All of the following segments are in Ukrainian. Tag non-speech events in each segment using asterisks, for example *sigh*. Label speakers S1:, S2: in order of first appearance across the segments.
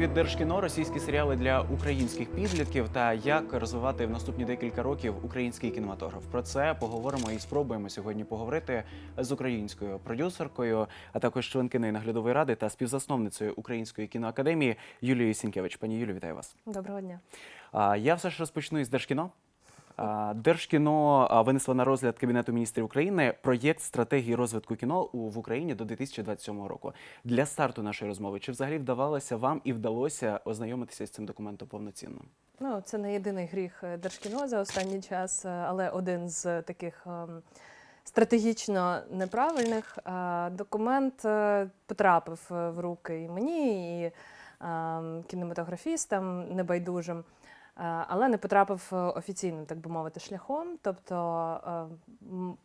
S1: від Держкіно російські серіали для українських підлітків та як розвивати в наступні декілька років український кінематограф. Про це поговоримо і спробуємо сьогодні поговорити з українською продюсеркою, а також членкиною наглядової ради та співзасновницею Української кіноакадемії Юлією Сінкевич. Пані Юлі, вітаю вас.
S2: Доброго дня.
S1: Я все ж розпочну із Держкіно. А, Держкіно а, винесло на розгляд Кабінету міністрів України проєкт стратегії розвитку кіно в Україні до 2027 року. Для старту нашої розмови чи взагалі вдавалося вам і вдалося ознайомитися з цим документом повноцінно?
S2: Ну, це не єдиний гріх е, Держкіно за останній час, е, але один з таких стратегічно неправильних. Е, Документ е, потрапив е, в руки і мені, і ем, кінематографістам небайдужим. Е, Але не потрапив е, офіційним, так би мовити, шляхом. Тобто е,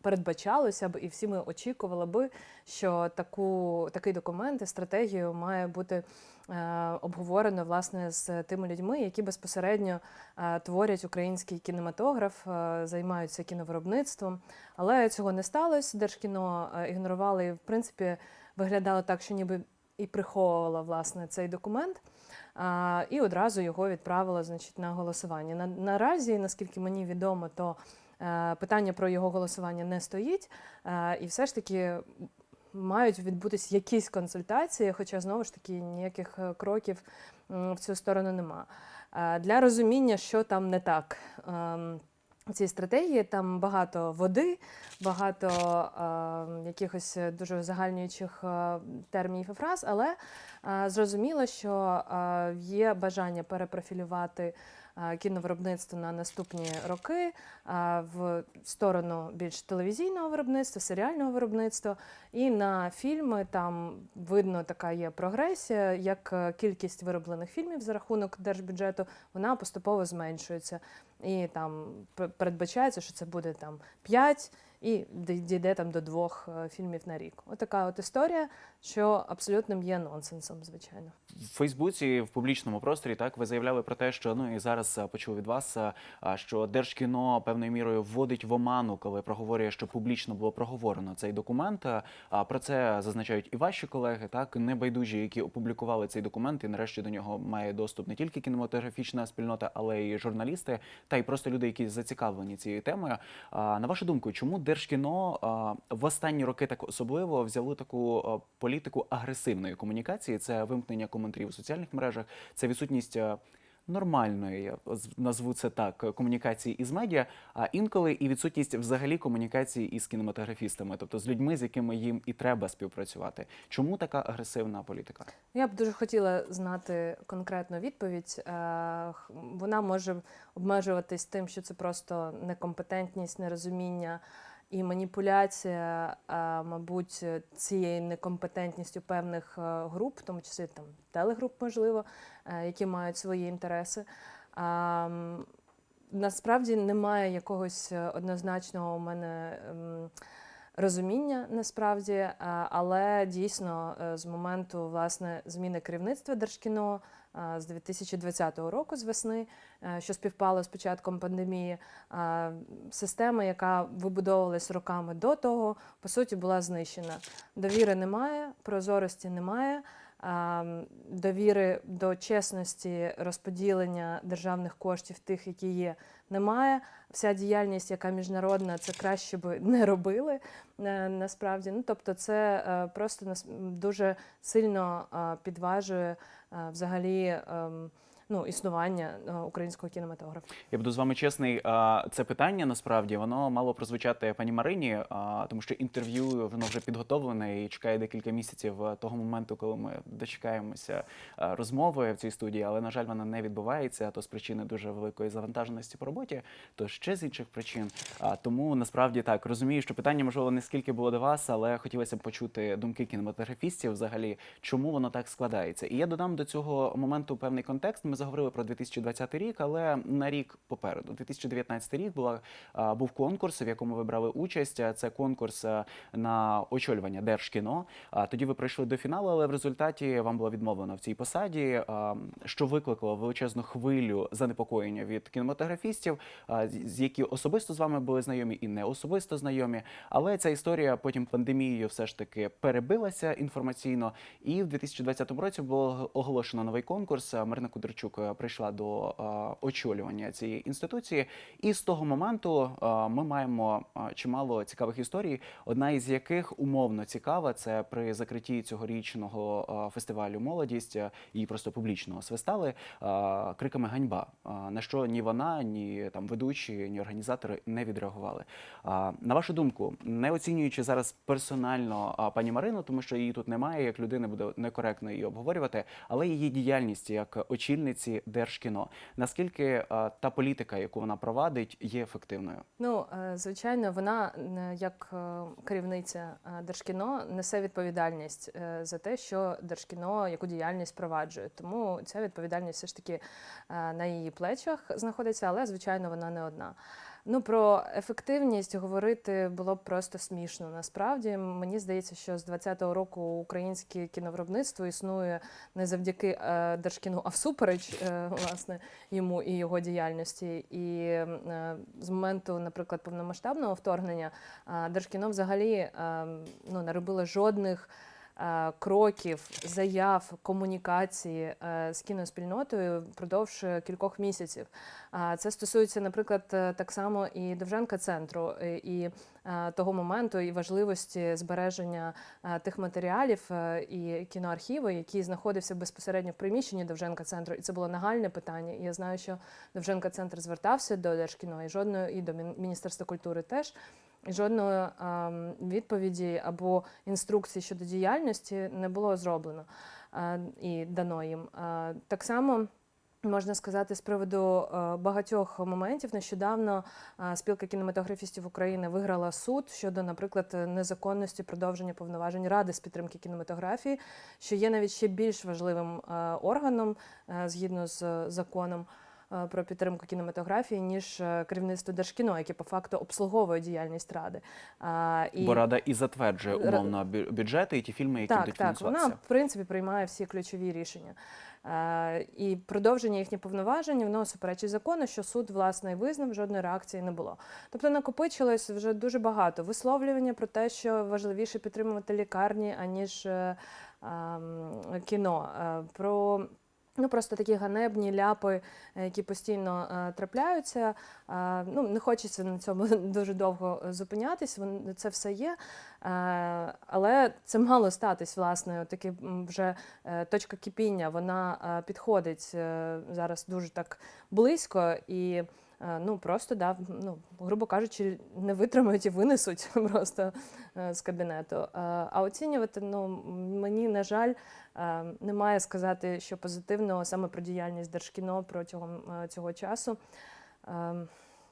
S2: передбачалося б, і всі ми очікували би, що таку, такий документ і стратегію має бути обговорено власне з тими людьми, які безпосередньо творять український кінематограф, займаються кіновиробництвом. Але цього не сталося. Держкіно ігнорували і, в принципі, виглядало так, що ніби і приховувало власне цей документ. І одразу його відправила значить, на голосування. На, наразі, наскільки мені відомо, то е, питання про його голосування не стоїть. Е, і все ж таки мають відбутись якісь консультації, хоча знову ж таки ніяких е, кроків в цю сторону нема. Для розуміння, що там не так. Цій стратегії там багато води, багато е, якихось дуже загальнюючих е, термінів і фраз, але е, зрозуміло, що е, є бажання перепрофілювати кіновиробництво на наступні роки е, в сторону більш телевізійного виробництва, серіального виробництва. І на фільми там видно така є прогресія, як е, кількість вироблених фільмів за рахунок держбюджету, вона поступово зменшується. І там передбачається, що це буде там 5 і дійде там до двох е, фільмів на рік. Отака от історія, що абсолютним є нонсенсом, звичайно.
S1: В Фейсбуці в публічному просторі так ви заявляли про те, що ну і зараз почув від вас, а, що Держкіно певною мірою вводить в оману, коли проговорює, що публічно було проговорено цей документ. А, про це зазначають і ваші колеги, так небайдужі, які опублікували цей документ, і нарешті до нього має доступ не тільки кінематографічна спільнота, але й журналісти, та й просто люди, які зацікавлені цією темою. На вашу думку, чому Держкіно в останні роки так особливо взяли таку політику агресивної комунікації? Це вимкнення коментарів у соціальних мережах, це відсутність. Нормальної, я назву це так, комунікації із медіа, а інколи і відсутність взагалі комунікації із кінематографістами, тобто з людьми, з якими їм і треба співпрацювати. Чому така агресивна політика?
S2: Я б дуже хотіла знати конкретну відповідь. Е, Вона може обмежуватись тим, що це просто некомпетентність, нерозуміння і маніпуляція, е, мабуть, цією некомпетентністю певних е, груп, в тому числі там телегруп, можливо, е, які мають свої інтереси. Насправді немає якогось однозначного у мене. ем, розуміння насправді, але дійсно з моменту власне зміни керівництва Держкіно з 2020 року з весни, е, що співпало з початком пандемії, е, система, яка вибудовувалась роками до того, по суті, була знищена. Довіри немає, прозорості немає. е, Довіри до чесності розподілення державних коштів, тих, які є, немає. Вся діяльність, яка міжнародна, це краще би не робили е, насправді. Ну тобто, це е, просто нас дуже сильно е, підважує взагалі ем, ну, існування е, українського кінематографу.
S1: Я буду з вами чесний. Це питання насправді воно мало прозвучати пані Марині, тому що інтерв'ю воно вже підготовлене і чекає декілька місяців того моменту, коли ми дочекаємося розмови в цій студії. Але на жаль, вона не відбувається. То з причини дуже великої завантаженості по роботі, то ще з інших причин. Тому насправді так розумію, що питання можливо не скільки було до вас, але хотілося б почути думки кінематографістів взагалі, чому воно так складається. І я додам до цього моменту певний контекст. Ми заговорили про 2020 рік, але на рік попереду. 2019 рік була був конкурс, в якому ви брали участь. Це конкурс на очолювання Держкіно. Тоді ви прийшли до фіналу, але в результаті вам було відмовлено в цій посаді, що викликало величезну хвилю занепокоєння від кінематографістів, з- які особисто з вами були знайомі і не особисто знайомі. Але ця історія потім пандемією все ж таки перебилася інформаційно. І в 2020 році було оголошено новий конкурс. Марина Кудричук е, прийшла до очолювання цієї інституції. І з того моменту ми маємо чимало цікавих історій. Одна із яких умовно цікава, це при закритті цьогорічного фестивалю молодість її просто публічно свистали криками ганьба. На що ні вона, ні там ведучі, ні організатори не відреагували. На вашу думку, не оцінюючи зараз персонально пані Марину, тому що її тут немає, як людини буде некоректно її обговорювати, але її діяльність як очільниці Держкіно. Наскільки та політика, яку вона провадить, є ефективною?
S2: Ну, е, звичайно, вона е, як е, керівниця е, Держкіно несе відповідальність е, за те, що Держкіно яку діяльність проваджує. Тому ця відповідальність все ж таки е, на її плечах знаходиться, але звичайно вона не одна. Ну про ефективність говорити було б просто смішно. Насправді мені здається, що з 20-го року українське кіновиробництво існує не завдяки е, Держкіну, а всупереч е, власне йому і його діяльності. І е, з моменту, наприклад, повномасштабного вторгнення Держкіно взагалі ну, не робило жодних. Е, Кроків, заяв, комунікації е, з кіноспільнотою впродовж кількох місяців. Це стосується, наприклад, е, так само і Довженка центру, і того моменту, і важливості збереження тих матеріалів і кіноархіву, який знаходився безпосередньо в приміщенні Довженка центру. І це було нагальне питання. І я знаю, що Довженка центр звертався до Держкіно і жодної і до Міністерства культури теж. Жодної ем, відповіді або інструкції щодо діяльності не було зроблено е, і дано їм. Е, так само. Можна сказати, з приводу е, багатьох моментів нещодавно спілка кінематографістів України виграла суд щодо, наприклад, незаконності продовження повноважень ради з підтримки кінематографії, що є навіть ще більш важливим органом згідно з законом про підтримку кінематографії, ніж е, керівництво Держкіно, яке по факту обслуговує діяльність ради. І...
S1: Бо рада і затверджує умовно бюджети і ті фільми, які
S2: Так,
S1: будуть
S2: так, вона в принципі приймає всі ключові рішення. Е, і продовження їхніх повноважень воно суперечить закону, що суд власне визнав, жодної реакції не було. Тобто накопичилось вже дуже багато висловлювання про те, що важливіше підтримувати лікарні, аніж е, ем, кіно. Е, про Ну, просто такі ганебні ляпи, е, які постійно е, трапляються. Е, ну, не хочеться на цьому *laughs* дуже довго зупинятись. Вон, це все є. Е, але це мало статись, власне, таки вже е, точка кипіння, вона е, підходить е, зараз дуже так близько і. Е, Ну просто да, ну грубо кажучи, не витримають і винесуть *laughs* просто е, з кабінету. Е, А оцінювати, ну мені на жаль, немає сказати, що позитивного саме про діяльність Держкіно протягом цього часу. Е,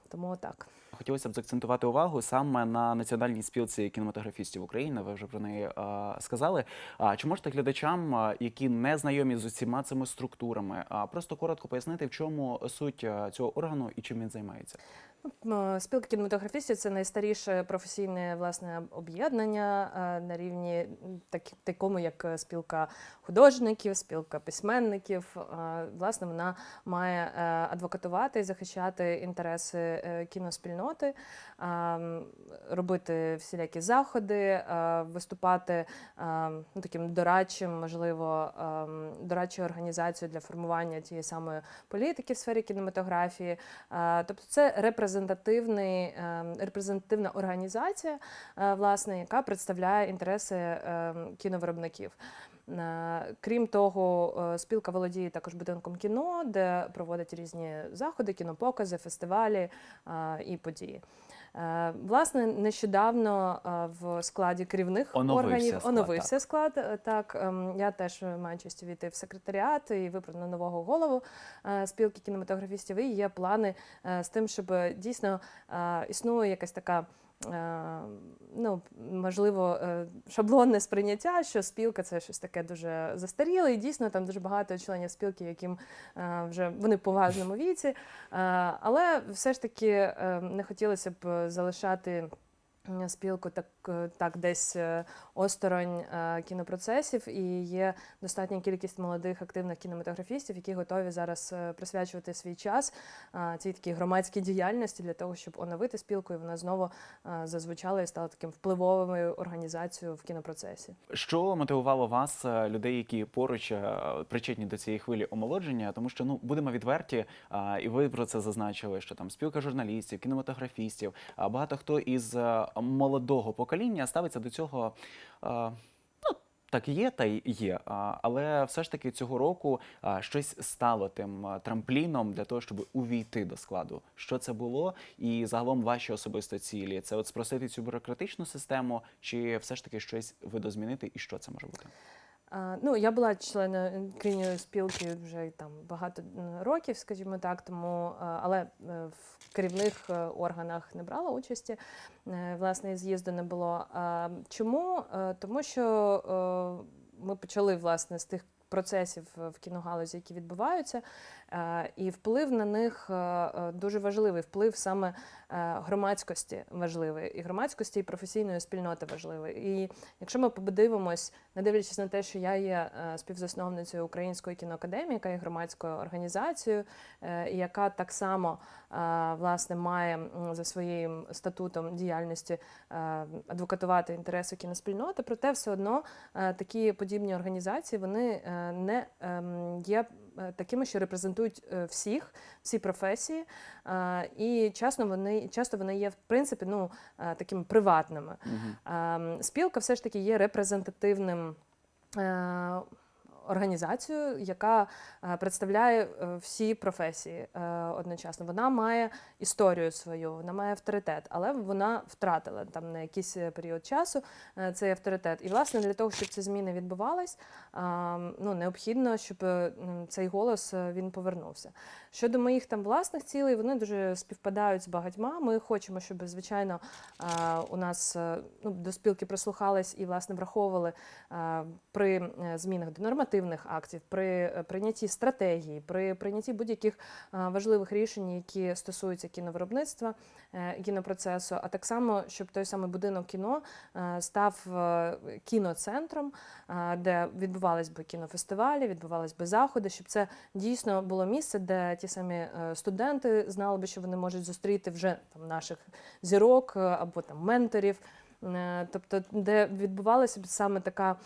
S2: Тому так.
S1: Хотілося б заакцентувати увагу саме на національній спілці кінематографістів України. Ви вже про неї а, сказали. А чи можете глядачам, а, які не знайомі з усіма цими структурами, а просто коротко пояснити, в чому суть цього органу і чим він займається?
S2: Ну, Спілка кінематографістів це найстаріше професійне власне об'єднання е, на рівні так, такому, як е, спілка художників, спілка письменників. Е, Власне, вона має е, адвокатувати і захищати інтереси е, кіноспільноти, м, робити всілякі заходи, виступати ну, таким дорадчим, можливо, дорадчою організацією для формування тієї самої політики в сфері кінематографії. Тобто це репрезентативний, репрезентативна організація, власне, яка представляє інтереси е, кіновиробників. Е, Крім того, е, спілка володіє також будинком кіно, де проводять різні заходи, кінопокази, фестивалі е, і події. Власне, нещодавно в складі керівних
S1: Оновився
S2: органів
S1: склад,
S2: оновився склад. Е, Так, ем, я теж маю честь увійти в секретаріат і вибрано нового голову спілки кінематографістів. І є плани з тим, щоб дійсно існує якась така. Е, ну, можливо, е, шаблонне сприйняття, що спілка це щось таке дуже застаріле, і дійсно там дуже багато членів спілки, яким е, вже вони в поважному віці. Але все ж таки не хотілося б залишати. М, Спілку так, е, так десь е, осторонь е, кінопроцесів, і є достатня кількість молодих активних кінематографістів, які готові зараз е, присвячувати свій час е, цій такій громадській діяльності для того, щоб оновити спілку, і вона знову е, зазвучала і стала таким впливовою організацією в кінопроцесі.
S1: Що мотивувало вас, е, людей, які поруч е, причетні до цієї хвилі омолодження? Тому що ну будемо відверті, і ви про це зазначили, що там спілка журналістів, кінематографістів, а багато хто із е, молодого покоління ставиться до цього. е, Ну, так є, та й є. Але все ж таки цього року щось стало тим трампліном для того, щоб увійти до складу. Що це було, і загалом ваші особисто цілі? Це от спросити цю бюрократичну систему, чи все ж таки щось видозмінити, і що це може бути?
S2: Ну, я була членом членкинею спілки вже там багато років, скажімо так, тому але е, в керівних е, органах не брала участі. Е, Власне, з'їзду не було. Чому? Е, Тому що е, ми почали власне з тих. Процесів в кіногалузі, які відбуваються, е, і вплив на них е, е, дуже важливий. Вплив саме е, громадськості важливий, і громадськості, і професійної спільноти важливий. І якщо ми подивимось, не дивлячись на те, що я є е, співзасновницею Української кіноакадемії, яка є громадською організацією, е, яка так само е, власне має за своїм статутом діяльності е, адвокатувати інтереси кіноспільноти, проте все одно е, такі подібні організації вони е, не ем, є е, такими, що репрезентують е, всіх, всі професії, е, і часто вони часто вони є в принципі ну е, такими приватними.
S1: Угу.
S2: Спілка все ж таки є репрезентативним. Організацією, яка е, представляє е, всі професії е, одночасно. Вона має історію свою, вона має авторитет, але вона втратила там на якийсь період часу цей авторитет. І власне для того, щоб ці зміни відбувались, ем, ну необхідно, щоб цей голос він повернувся. Щодо моїх там власних цілей, вони дуже співпадають з багатьма. Ми хочемо, щоб звичайно у нас ну, до спілки прислухались і власне враховували при змінах до нормативних актів, при е, прийнятті стратегії, при прийнятті будь-яких е, важливих рішень, які стосуються кіновиробництва, е, кінопроцесу, а так само, щоб той самий будинок кіно став кіноцентром, де відбувались би кінофестивалі, відбувались би заходи, щоб це дійсно було місце, де ті самі студенти знали би, що вони можуть зустріти вже там наших зірок або там менторів. Тобто, де відбувалася б саме така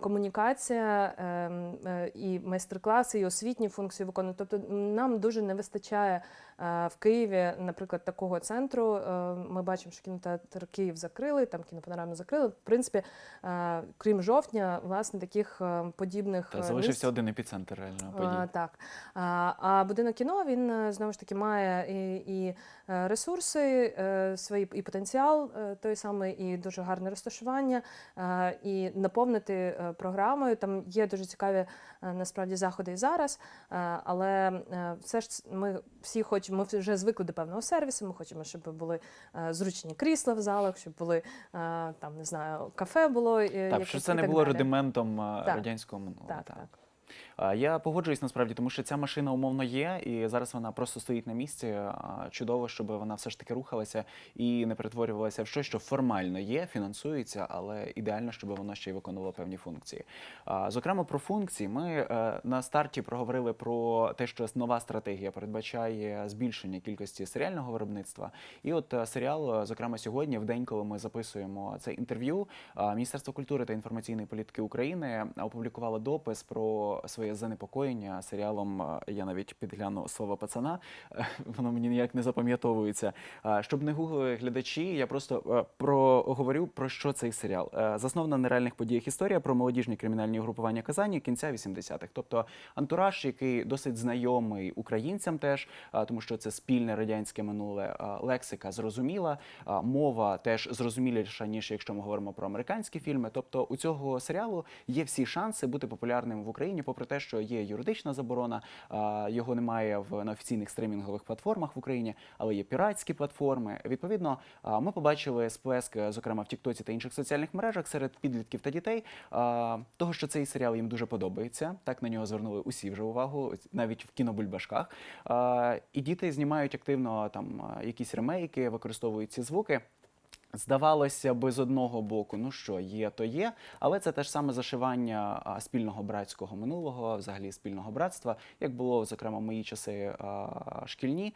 S2: комунікація ем, е, і майстер-класи, і освітні функції виконують. Тобто нам дуже не вистачає е, в Києві, наприклад, такого центру. Е, Ми бачимо, що кінотеатр Київ закрили, там кінопанораму закрили. В принципі, крім жовтня, власне, таких подібних
S1: Та залишився
S2: місць
S1: один епіцентр реально подій.
S2: так. А, будинок кіно він знову ж таки має і, і ресурси, свої і потенціал той самий, і дуже гарне розташування, і наповнити е, програмою. Там є дуже цікаві е, насправді заходи і зараз. е, Але все ж ми всі хочемо, ми вже звикли до певного сервісу. Ми хочемо, щоб були зручні крісла в залах, щоб були там, не знаю, кафе було.
S1: Так,
S2: якось,
S1: щоб це не було
S2: далі.
S1: рудиментом
S2: Так.
S1: радянського минулого.
S2: Так,
S1: так.
S2: так.
S1: Я погоджуюсь насправді, тому що ця машина умовно є, і зараз вона просто стоїть на місці. Чудово, щоб вона все ж таки рухалася і не перетворювалася в щось, що формально є, фінансується, але ідеально, щоб воно ще й виконувало певні функції. Зокрема, про функції ми е, на старті проговорили про те, що нова стратегія передбачає збільшення кількості серіального виробництва. І от е, серіал, е, зокрема, сьогодні, в день, коли ми записуємо це інтерв'ю, Міністерство культури та інформаційної політики України опублікувало допис про своє занепокоєння серіалом. Я навіть підгляну слово пацана, е, воно мені ніяк не запам'ятовується. Щоб не гуглили глядачі, я просто е, проговорю про що цей серіал. Е, Заснована на реальних подіях історія про молодіжні кримінальні угрупування Казані кінця 80-х. Тобто антураж, який досить знайомий українцям, теж тому що це спільне радянське минуле лексика зрозуміла, мова теж зрозуміліша, ніж якщо ми говоримо про американські фільми. Тобто у цього серіалу є всі шанси бути популярним в Україні, попри те, що є юридична заборона, його немає в на офіційних стримінгових платформах в Україні, але є піратські платформи. Відповідно, ми побачили сплеск, зокрема в Тіктоці та інших соціальних мережах серед підлітків та дітей, того, що цей серіал їм дуже подобається. Так на нього звернули усі вже увагу, навіть в кінобульбашках. І діти знімають активно там якісь ремейки, використовують ці звуки. Здавалося би, з одного боку, ну що є, то є, але це те ж саме зашивання спільного братського минулого, взагалі спільного братства, як було зокрема в мої часи шкільні,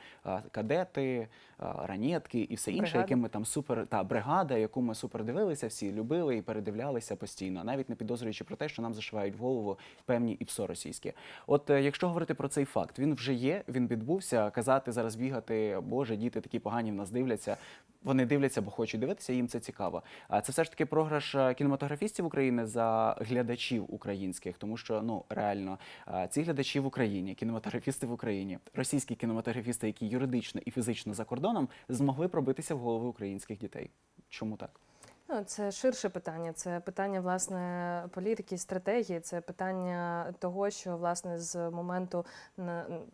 S1: кадети, ранетки і все інше, яке ми там супер та бригада, яку ми супер дивилися, всі любили і передивлялися постійно, навіть не підозрюючи про те, що нам зашивають в голову певні іпсо російські. От е, якщо говорити про цей факт, він вже є, він відбувся. Казати зараз бігати, боже, діти такі погані в нас дивляться. Вони дивляться, бо хочуть дивитися, їм це цікаво. А це все ж таки програш е, кінематографістів України за глядачів українських, тому що ну реально е, ці глядачі в Україні, кінематографісти в Україні, російські кінематографісти, які юридично і фізично за кордоном, змогли пробитися в голови українських дітей. Чому так?
S2: Ну, це ширше питання. Це питання власне політики, стратегії. Це питання того, що власне з моменту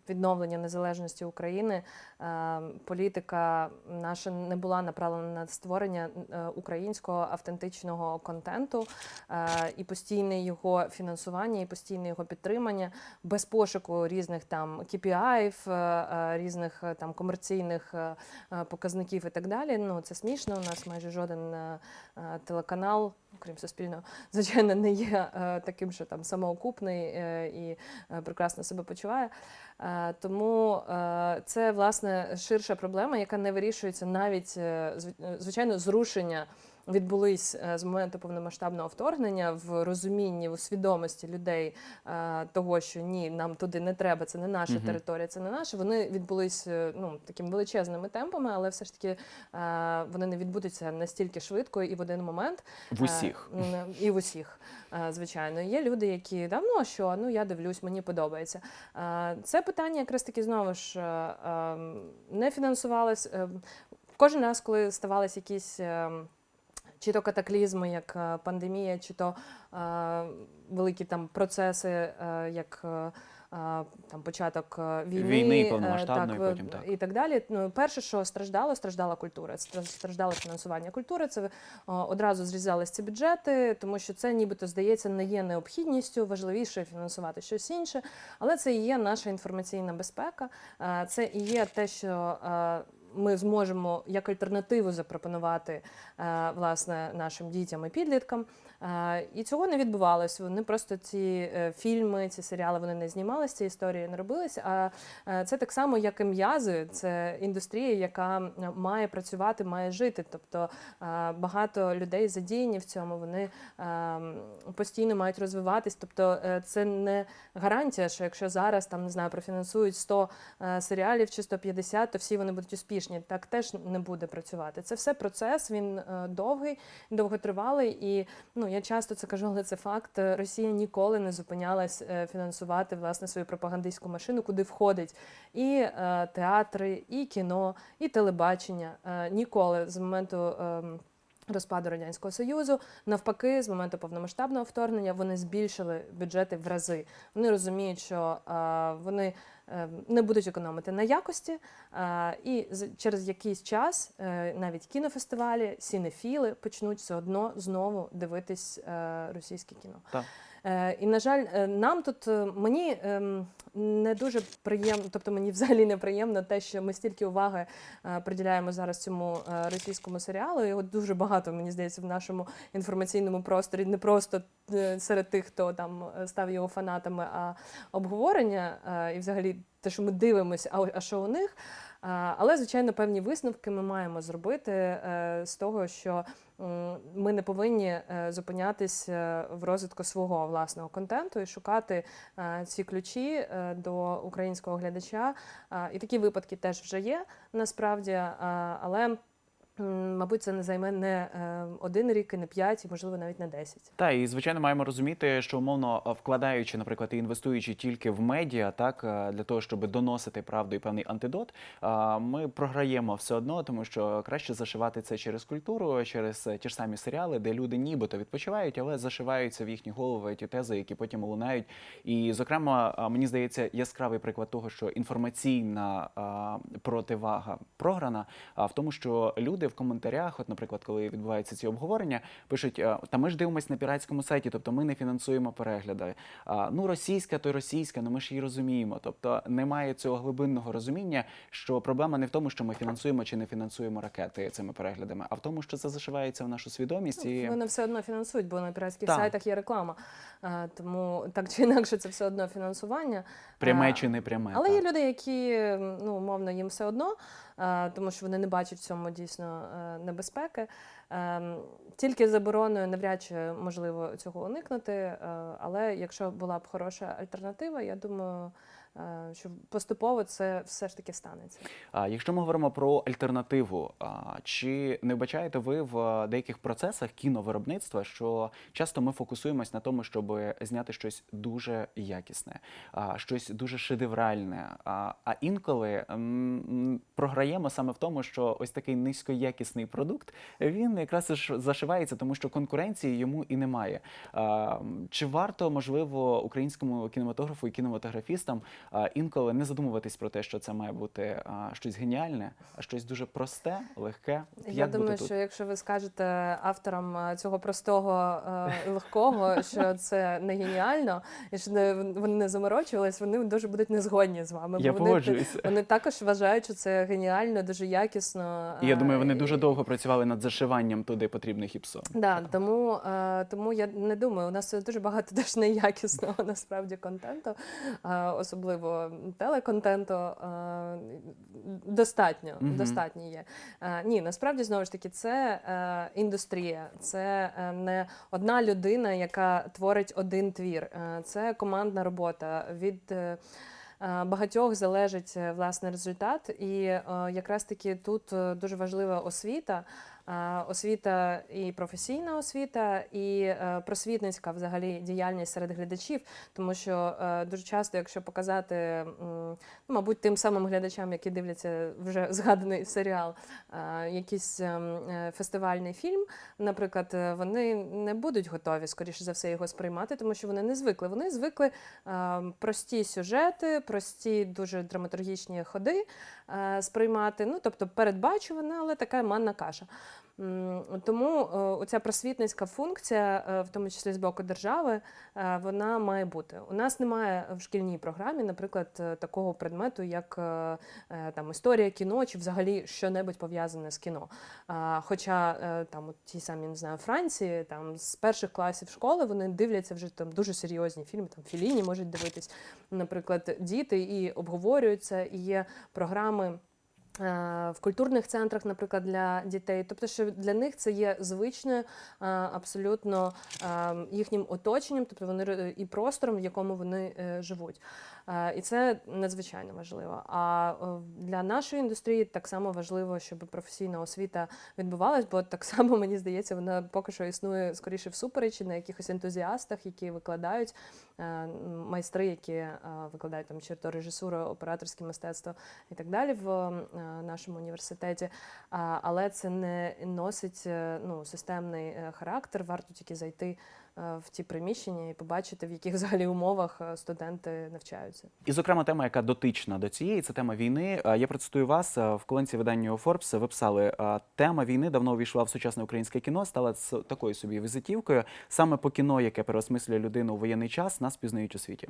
S2: відновлення незалежності України е, політика наша не була направлена на створення е, українського автентичного контенту е, і постійне його фінансування, і постійне його підтримання без пошуку різних там KPI, різних там комерційних показників і так далі. Ну це смішно. У нас майже жоден телеканал, окрім суспільного, *laughs* звичайно, не є е, таким, що там самоокупний е, і е, прекрасно себе почуває. Е, Тому е, це власне ширша проблема, яка не вирішується навіть е, зв- е, звичайно зрушення. Відбулись е, з моменту повномасштабного вторгнення в розумінні, в свідомості людей е, того, що ні, нам туди не треба, це не наша
S1: Мгм.
S2: територія, це не наше. Вони відбулись е, ну такими величезними темпами, але все ж таки вони не відбудуться настільки швидко і в один момент.
S1: В усіх.
S2: І в усіх, звичайно. Є люди, які да, ну що, ну я дивлюсь, мені подобається. Це питання якраз таки знову ж е, е, не фінансувалось. е, Кожен раз, коли ставались якісь. Чи то катаклізми, як е, пандемія, чи то е, великі там процеси, е, як там початок війни,
S1: Війни, повномасштабної,
S2: так,
S1: потім так.
S2: і так далі. Ну, перше, що страждало, страждала культура. Стра- Страждало фінансування культури. Це одразу зрізались ці бюджети, тому що це нібито здається не є необхідністю. Важливіше фінансувати щось інше. Але це і є наша інформаційна безпека. Це і є те, що ми зможемо як альтернативу запропонувати е, власне нашим дітям і підліткам. Е, І цього не відбувалось. Вони просто ці е, фільми, ці серіали вони не знімалися, ці історії не робилися. А це так само, як і м'язи. Це індустрія, яка має працювати, має жити. Тобто багато людей задіяні в цьому. Вони постійно мають розвиватись. Тобто, це не гарантія, що якщо зараз там не знаю, профінансують 100 е, серіалів чи 150, то всі вони будуть успішні. Так теж не буде працювати. Це все процес. Він е, довгий, довготривалий. І ну я часто це кажу, але це факт. Росія ніколи не зупинялась е, фінансувати власне свою пропагандистську машину, куди входить і е, театри, і кіно, і телебачення. Ніколи з моменту. ем, Розпаду радянського союзу навпаки, з моменту повномасштабного вторгнення вони збільшили бюджети в рази. Вони розуміють, що е, вони не будуть економити на якості, е, і через якийсь час е, навіть кінофестивалі, сінефіли почнуть все одно знову дивитись е, російське кіно.
S1: Так.
S2: Е, І на жаль, е, нам тут е, мені ем, не дуже приємно, тобто мені взагалі не приємно те, що ми стільки уваги приділяємо зараз цьому російському серіалу. Його дуже багато, мені здається, в нашому інформаційному просторі, не просто серед тих, хто там став його фанатами, а обговорення і взагалі те, що ми дивимося, а, а що у них. Але, звичайно, певні висновки ми маємо зробити е, з того, що ми не повинні е, зупинятись е, в розвитку свого власного контенту і шукати ці ключі до українського глядача. І такі випадки теж вже є насправді, але. Мабуть, це не займе не е, один рік, і не п'ять, і можливо навіть не десять.
S1: Та і звичайно маємо розуміти, що умовно вкладаючи, наприклад, і інвестуючи тільки в медіа, так для того, щоб доносити правду і певний антидот, ми програємо все одно, тому що краще зашивати це через культуру, через е, ті ж самі серіали, де люди нібито відпочивають, але зашиваються в їхні голови ті тези, які потім лунають. І, зокрема, мені здається, яскравий приклад того, що інформаційна противага програна, в тому, що люди в коментарях, от, наприклад, коли відбуваються ці обговорення, пишуть: та ми ж дивимося на піратському сайті, тобто ми не фінансуємо перегляди. А, ну, російська, то російська, ну ми ж її розуміємо. Тобто немає цього глибинного розуміння, що проблема не в тому, що ми фінансуємо чи не фінансуємо ракети цими переглядами, а в тому, що це зашивається в нашу свідомість і
S2: Вони все одно фінансують, бо на піратських
S1: Так.
S2: сайтах є реклама. Е, Тому так чи інакше це все одно фінансування.
S1: пряме
S2: Е,
S1: чи не пряме.
S2: Але
S1: так.
S2: є люди, які ну умовно їм все одно, е, тому що вони не бачать в цьому дійсно е, небезпеки. Ем, Тільки забороною навряд чи можливо цього уникнути. е, Але якщо була б хороша альтернатива, я думаю, що поступово це все ж таки станеться.
S1: А якщо ми говоримо про альтернативу, чи не вбачаєте ви в деяких процесах кіновиробництва, що часто ми фокусуємось на тому, щоб зняти щось дуже якісне, щось дуже шедевральне, а, інколи програємо саме в тому, що ось такий низькоякісний продукт він якраз зашивається, тому що конкуренції йому і немає. Чи варто можливо українському кінематографу і кінематографістам інколи не задумуватись про те, що це має бути щось геніальне, а щось дуже просте, легке. От
S2: Я
S1: Як
S2: думаю,
S1: тут?
S2: що якщо ви скажете авторам цього простого легкого, *laughs* що це не геніально, і що не, вони не заморочувались, вони дуже будуть незгодні з вами.
S1: Я
S2: бо вони, вони також вважають, що це геніально, дуже якісно.
S1: І я думаю, вони дуже довго працювали над зашиванням туди потрібних іпсо.
S2: Да, тому, е, тому я не думаю, у нас дуже багато *laughs* теж неякісного насправді контенту, е, особливо телеконтенту. Е, достатньо,
S1: Мгм.
S2: достатньо є. Е, ні, насправді знову ж таки, це е, індустрія, це не одна людина, яка творить один твір. Е, це командна робота від. е, Багатьох залежить власне результат, і якраз таки тут дуже важлива освіта, освіта і професійна освіта, і е, просвітницька взагалі діяльність серед глядачів, тому що е, дуже часто, якщо показати, ну, мабуть, тим самим глядачам, які дивляться вже *laughs* згаданий серіал, е, якийсь ем, е, фестивальний фільм, наприклад, е, вони не будуть готові, скоріше за все, його сприймати, тому що вони не звикли. Вони звикли е, прості сюжети, прості, дуже драматургічні ходи е, сприймати. Ну, тобто передбачувана, але така манна каша. Тому е, оця просвітницька функція, е, в тому числі з боку держави, е, вона має бути. У нас немає в шкільній програмі, наприклад, такого предмету, як там історія кіно чи взагалі що-небудь пов'язане з кіно. Хоча там ті самі не знаю, Франції, там з перших класів школи вони дивляться вже там дуже серйозні фільми, там Філіні можуть дивитись, наприклад, діти і обговорюються, і є програми. Е, В культурних центрах, наприклад, для дітей, тобто, що для них це є звичне е, абсолютно е, їхнім оточенням, тобто вони ре- і простором, в якому вони е, живуть. Е, І це надзвичайно важливо. А е, для нашої індустрії так само важливо, щоб професійна освіта відбувалась, бо так *laughs* само мені здається, вона поки що існує скоріше всупереч на якихось ентузіастах, які викладають е, майстри, які викладають там чи то режисуру, операторське мистецтво і так далі в нашому університеті. Але це не носить ну, системний характер. Варто тільки зайти в ті приміщення і побачити, в яких взагалі умовах е, студенти навчаються.
S1: І, зокрема, тема, яка дотична до цієї, це тема війни. Я процитую вас в колонці видання Forbes. Ви писали, тема війни давно увійшла в сучасне українське кіно, стала такою собі візитівкою. Саме по кіно, яке переосмислює людину у воєнний час, нас пізнають у світі.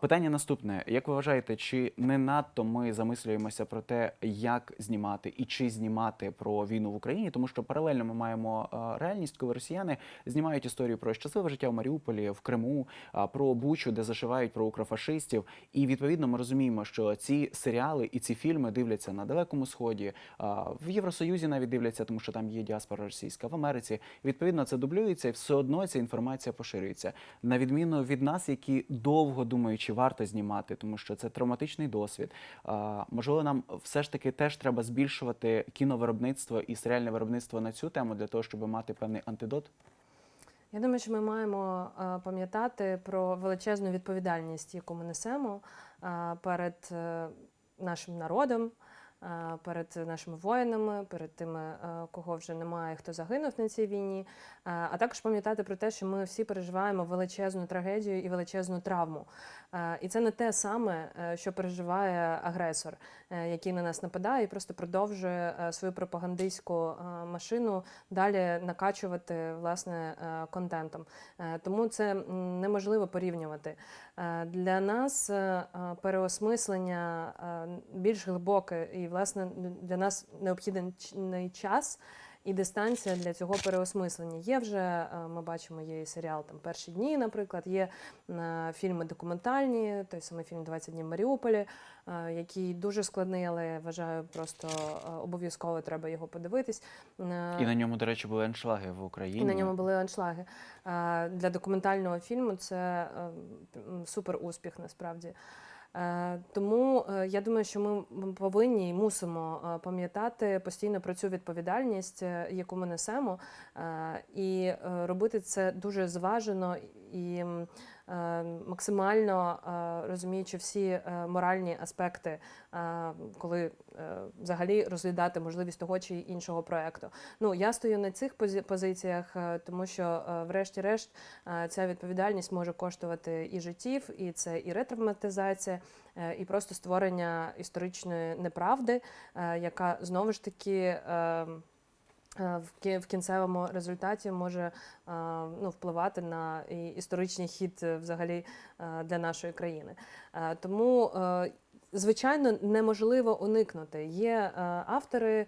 S1: Питання наступне: як ви вважаєте, чи не надто ми замислюємося про те, як знімати і чи знімати про війну в Україні? Тому що паралельно ми маємо реальність, коли росіяни знімають історію про щасливе життя в Маріуполі, в Криму, про Бучу, де зашивають про укрофашистів. І відповідно ми розуміємо, що ці серіали і ці фільми дивляться на далекому сході, в Євросоюзі навіть дивляться, тому що там є діаспора російська, в Америці. Відповідно, це дублюється, і все одно ця інформація поширюється. На відміну від нас, які довго думають, чи варто знімати, тому що це травматичний досвід. Можливо, нам все ж таки теж треба збільшувати кіновиробництво і серіальне виробництво на цю тему для того, щоб мати певний антидот.
S2: Я думаю, що ми маємо е, пам'ятати про величезну відповідальність, яку ми несемо е, перед е, нашим народом, перед нашими воїнами, перед тими, е, кого вже немає, хто загинув на цій війні. Е, А також пам'ятати про те, що ми всі переживаємо величезну трагедію і величезну травму. Е, І це не те саме, е, що переживає агресор, е, який на нас нападає і просто продовжує е, свою пропагандистську е, машину далі накачувати власне е, контентом. Е, Тому це неможливо порівнювати. Е, Для нас е, е, переосмислення більш глибоке і власне для нас необхідний час. І дистанція для цього переосмислення є вже. е, Ми бачимо, є і серіал там перші дні, наприклад, є е, фільми документальні, той самий фільм «20 днів Маріуполі, е, який дуже складний, але я вважаю, просто обов'язково треба його подивитись.
S1: І на ньому, до речі, були аншлаги в Україні.
S2: і на ньому були аншлаги. Для документального фільму це супер успіх насправді. Е, Тому е, я думаю, що ми повинні і мусимо е, пам'ятати постійно про цю відповідальність, яку ми несемо, і робити це дуже зважено і максимально е, розуміючи всі е, моральні аспекти, е, коли е, взагалі розглядати можливість того чи іншого проекту. Ну я стою на цих пози- позиціях, е, тому що, е, врешті-решт, е, ця відповідальність може коштувати і життів, і це і ретравматизація, е, і просто створення історичної неправди, е, яка знову ж таки. Е, В кі- в кінцевому результаті може е, ну, впливати на історичний хід е, взагалі для нашої країни. Тому, звичайно, неможливо уникнути. Є автори,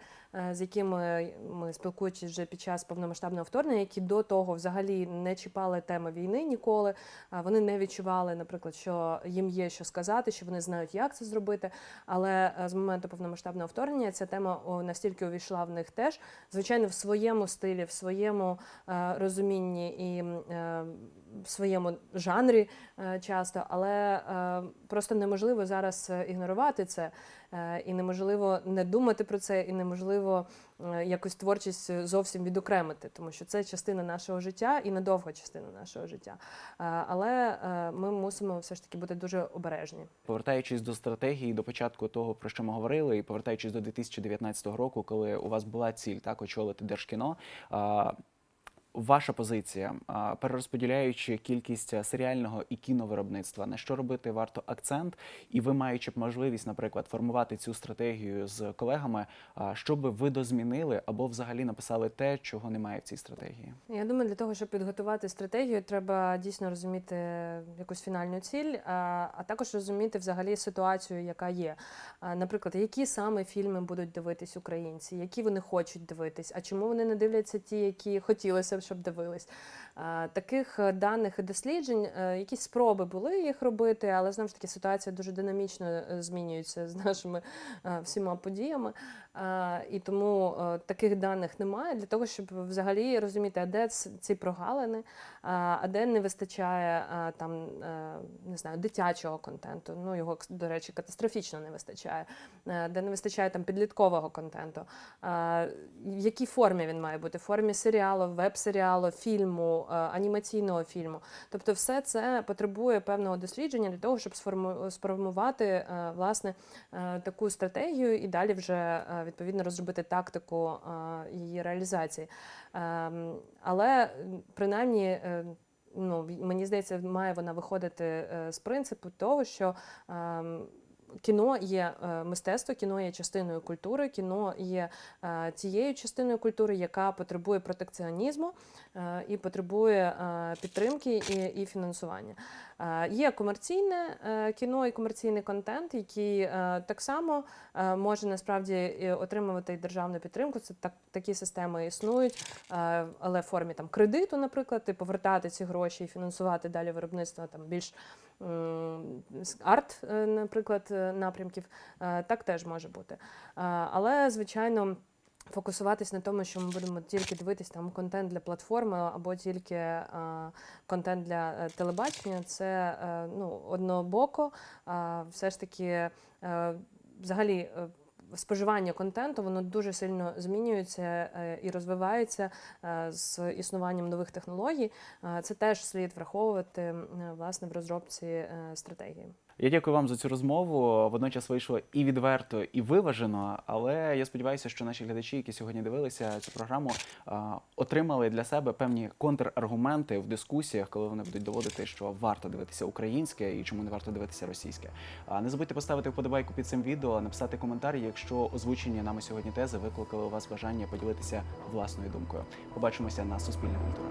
S2: з якими ми спілкуючись вже під час повномасштабного вторгнення, які до того взагалі не чіпали теми війни ніколи. Е, Вони не відчували, наприклад, що їм є що сказати, що вони знають, як це зробити. Але е, з моменту повномасштабного вторгнення ця тема настільки увійшла в них теж, звичайно, в своєму стилі, в своєму е, розумінні і е, в своєму жанрі е, часто, але е, просто неможливо зараз е, ігнорувати це, е, і неможливо не думати про це, і неможливо е, якось творчість зовсім відокремити, тому що це частина нашого життя і надовга частина нашого життя. Е, Але е, ми мусимо все ж таки бути дуже обережні.
S1: Повертаючись до стратегії, до початку того, про що ми говорили, і повертаючись до 2019 року, коли у вас була ціль так очолити держкіно. Ваша позиція, перерозподіляючи кількість серіального і кіновиробництва, на що робити варто акцент, і ви маючи б можливість, наприклад, формувати цю стратегію з колегами, а, що би ви дозмінили або взагалі написали те, чого немає в цій стратегії?
S2: Я думаю, для того, щоб підготувати стратегію, треба дійсно розуміти якусь фінальну ціль, а, також розуміти взагалі ситуацію, яка є. Наприклад, які саме фільми будуть дивитись українці, які вони хочуть дивитись, а чому вони не дивляться ті, які хотілося щоб дивились. А, Таких е, даних і досліджень, е, якісь спроби були їх робити, але знову ж таки ситуація дуже динамічно е, змінюється з *laughs* нашими е, всіма подіями. Е, І тому е, таких даних немає для того, щоб взагалі розуміти, а де ці прогалини, а де не вистачає е, там е, не знаю дитячого контенту. Ну його до речі, катастрофічно не вистачає, е, де не вистачає там підліткового контенту. Е, В якій формі він має бути? В формі серіалу, веб-серіалу, фільму, е, анімаційного фільму. Тобто, все це потребує певного дослідження для того, щоб сформувати е, власне е, таку стратегію і далі вже е, відповідно розробити тактику е, її реалізації. Ем, Але принаймні. е, Ну, мені здається, має вона виходити е, з принципу того, що ем, кіно є е, мистецтво, кіно є частиною культури, кіно є е, тією частиною культури, яка потребує протекціонізму е, і потребує підтримки і, і фінансування. Є комерційне кіно і комерційний контент, який так само може насправді отримувати і державну підтримку. Це так такі системи існують, але в формі там кредиту, наприклад, і повертати ці гроші і фінансувати далі виробництво там більш арт, наприклад, напрямків. Е, Так теж може бути. Е, Але звичайно. Фокусуватись на тому, що ми будемо тільки дивитись там контент для платформи або тільки е, контент для телебачення, це е, ну, однобоко. А все ж таки, взагалі, споживання контенту воно дуже сильно змінюється і розвивається з існуванням нових технологій. Це теж слід враховувати власне в розробці стратегії.
S1: Я дякую вам за цю розмову. Водночас вийшло і відверто, і виважено. Але я сподіваюся, що наші глядачі, які сьогодні дивилися цю програму, отримали для себе певні контраргументи в дискусіях, коли вони будуть доводити, що варто дивитися українське і чому не варто дивитися російське. Не забудьте поставити вподобайку під цим відео, написати коментар, якщо озвучені нами сьогодні тези викликали у вас бажання поділитися власною думкою. Побачимося на Суспільне культура.